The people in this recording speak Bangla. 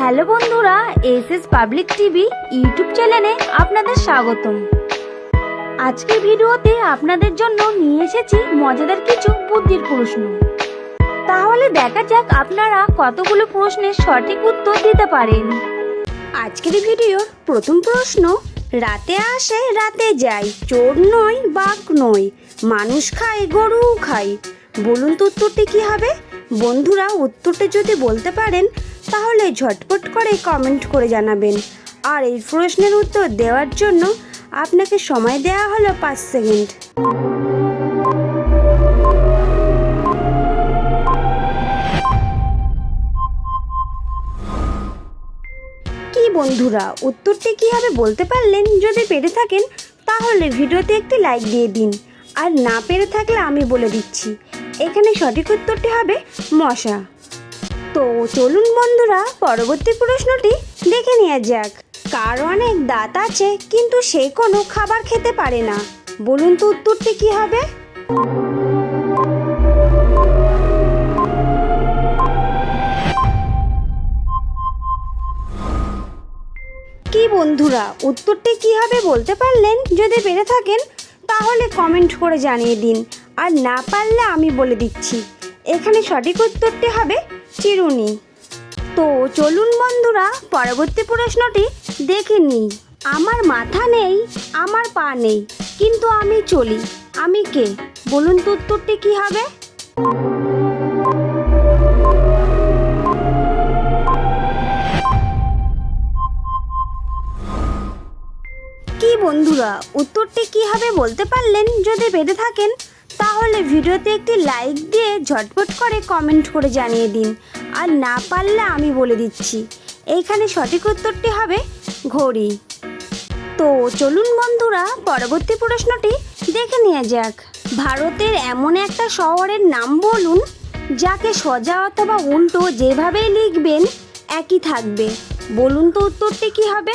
হ্যালো বন্ধুরা S S public TV YouTube চ্যানেলে আপনাদের স্বাগতম। আজকের ভিডিওতে আপনাদের জন্য নিয়ে এসেছি মজাদার কিছু বুদ্ধির প্রশ্ন। তাহলে দেখা যাক আপনারা কতগুলো প্রশ্নের সঠিক উত্তর দিতে পারেন। আজকের ভিডিওর প্রথম প্রশ্ন রাতে আসে, রাতে যায় চোর নয় বাঘ নয় মানুষ খায় গরু খায়। বলুন তো উত্তরটি কী হবে? বন্ধুরা, উত্তরটি যদি বলতে পারেন, তাহলে ঝটপট করে কমেন্ট করে জানাবেন। আর এই প্রশ্নের উত্তর দেওয়ার জন্য আপনাকে সময় দেওয়া হলো পাঁচ সেকেন্ড। বন্ধুরা, উত্তরটি কি হবে বলতে পারলেন যদি পেরে থাকেন, তাহলে ভিডিওতে একটি লাইক দিয়ে দিন। আর না পেরে থাকলে আমি বলে দিচ্ছি। এখানে সঠিক উত্তরটি হবে মশা। তো চলুন বন্ধুরা, পরবর্তী প্রশ্নটি দেখে নেওয়া যাক। কার অনেক দাঁত আছে, কিন্তু সে কোনো খাবার খেতে পারে না? বলুন তো উত্তরটি কি হবে? কি বন্ধুরা, উত্তরটি কি হবে বলতে পারলেন? যদি পেরে থাকেন, তাহলে কমেন্ট করে জানিয়ে দিন। আর না পারলে আমি বলে দিচ্ছি। এখানে সঠিক উত্তরটি হবে চিরুনি। তো চলুন বন্ধুরা, পরবর্তী প্রশ্নটি দেখে নিই। আমার মাথা নেই, আমার পা নেই, কিন্তু আমি চলি। আমি কে? বলুন তো উত্তরটি কী হবে? বন্ধুরা, উত্তরটি কি হবে বলতে পারলেন যদি পেরে থাকেন, তাহলে ভিডিওতে একটি লাইক দিয়ে ঝটপট করে কমেন্ট করে জানিয়ে দিন। আর না পারলে আমি বলে দিচ্ছি। এইখানে সঠিক উত্তরটি হবে ঘড়ি। তো চলুন বন্ধুরা, পরবর্তী প্রশ্নটি দেখে নেওয়া যাক। ভারতের এমন একটা শহরের নাম বলুন, যাকে সোজা অথবা উল্টো যেভাবেই লিখবেন, একই থাকবে। বলুন তো উত্তরটি কি হবে?